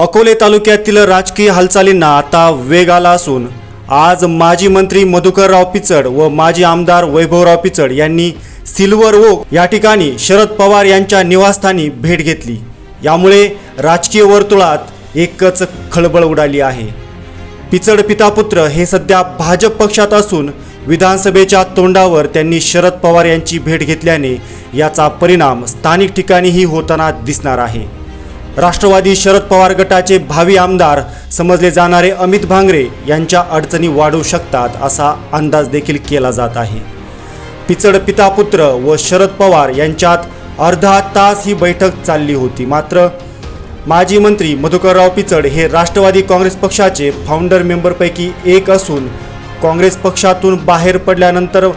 अकोले तालुक्यातील राजकीय हालचालींना आता वेग आला असून आज माजी मंत्री मधुकरराव पिचड व माजी आमदार वैभवराव पिचड यांनी सिल्वर ओक या ठिकाणी शरद पवार यांच्या निवासस्थानी भेट घेतली. यामुळे राजकीय वर्तुळात एकच खळबळ उडाली आहे. पिचड पितापुत्र हे सध्या भाजप पक्षात असून विधानसभेच्या तोंडावर त्यांनी शरद पवार यांची भेट घेतल्याने याचा परिणाम स्थानिक ठिकाणीही होताना दिसणार आहे. राष्ट्रवादी शरद पवार गटाचे भावी आमदार समजले जाणारे अमित भांगरे यांच्या अडचणी वाढू शकतात असा अंदाज देखील केला जात आहे. पिचड पितापुत्र व शरद पवार यांच्यात अर्धा तास ही बैठक चालली होती. मात्र माजी मंत्री मधुकरराव पिचड हे राष्ट्रवादी काँग्रेस पक्षाचे फाउंडर मेंबरपैकी एक असून काँग्रेस पक्षातून बाहेर पडल्यानंतर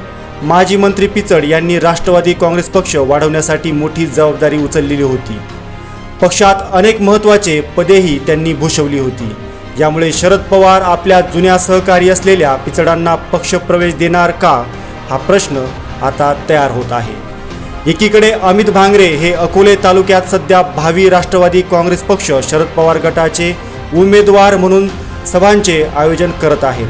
माजी मंत्री पिचड यांनी राष्ट्रवादी काँग्रेस पक्ष वाढवण्यासाठी मोठी जबाबदारी उचललेली होती. पक्षात अनेक महत्त्वाचे पदेही त्यांनी भूषवली होती. यामुळे शरद पवार आपल्या जुन्या सहकारी असलेल्या पिचडांना पक्षप्रवेश देणार का हा प्रश्न आता तयार होत आहे. एकीकडे अमित भांगरे हे अकोले तालुक्यात सध्या भावी राष्ट्रवादी काँग्रेस पक्ष शरद पवार गटाचे उमेदवार म्हणून सभांचे आयोजन करत आहेत.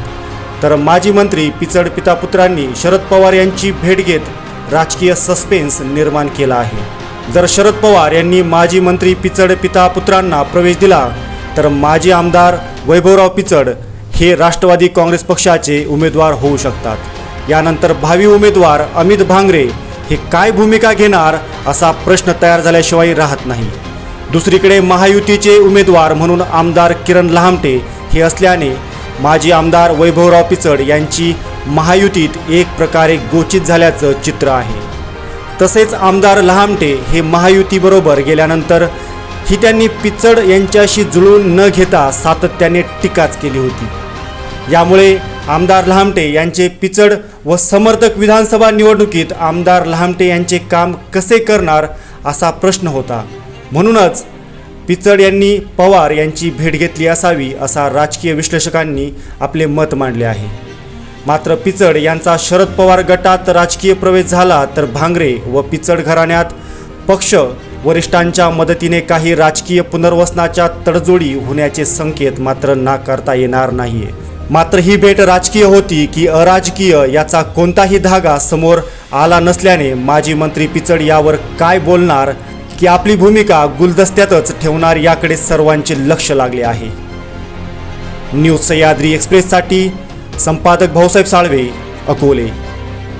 तर माजी मंत्री पिचड पितापुत्रांनी शरद पवार यांची भेट घेत राजकीय सस्पेन्स निर्माण केला आहे. जर शरद पवार यांनी माजी मंत्री पिचड पितापुत्रांना प्रवेश दिला तर माजी आमदार वैभवराव पिचड हे राष्ट्रवादी काँग्रेस पक्षाचे उमेदवार होऊ शकतात. यानंतर भावी उमेदवार अमित भांगरे हे काय भूमिका घेणार असा प्रश्न तयार झाल्याशिवाय राहत नाही. दुसरीकडे महायुतीचे उमेदवार म्हणून आमदार किरण लहामटे हे असल्याने माजी आमदार वैभवराव पिचड यांची महायुतीत एक प्रकारे गोचित झाल्याचं चित्र आहे. तसेच आमदार लहामटे हे महायुतीबरोबर गेल्यानंतर ही त्यांनी पिचड यांच्याशी जुळून न घेता सातत्याने टीकाच केली होती. यामुळे आमदार लहामटे यांचे पिचड व समर्थक विधानसभा निवडणुकीत आमदार लहामटे यांचे काम कसे करणार असा प्रश्न होता. म्हणूनच पिचड यांनी पवार यांची भेट घेतली असावी असा राजकीय विश्लेषकांनी आपले मत मांडले आहे. मात्र पिचड यांचा शरद पवार गटात राजकीय प्रवेश झाला तर भांगरे व पिचड घराण्यात पक्ष वरिष्ठांच्या मदतीने काही राजकीय पुनर्वसनाच्या तडजोडी होण्याचे संकेत मात्र नाकारता येणार नाहीये. मात्र ही भेट राजकीय होती की अराजकीय याचा कोणताही धागा समोर आला नसल्याने माजी मंत्री पिचड यावर काय बोलणार की आपली भूमिका गुलदस्त्यातच ठेवणार याकडे सर्वांचे लक्ष लागले आहे. न्यूज सह्याद्री एक्सप्रेससाठी संपादक भाऊसाहेब साळवे अकोले.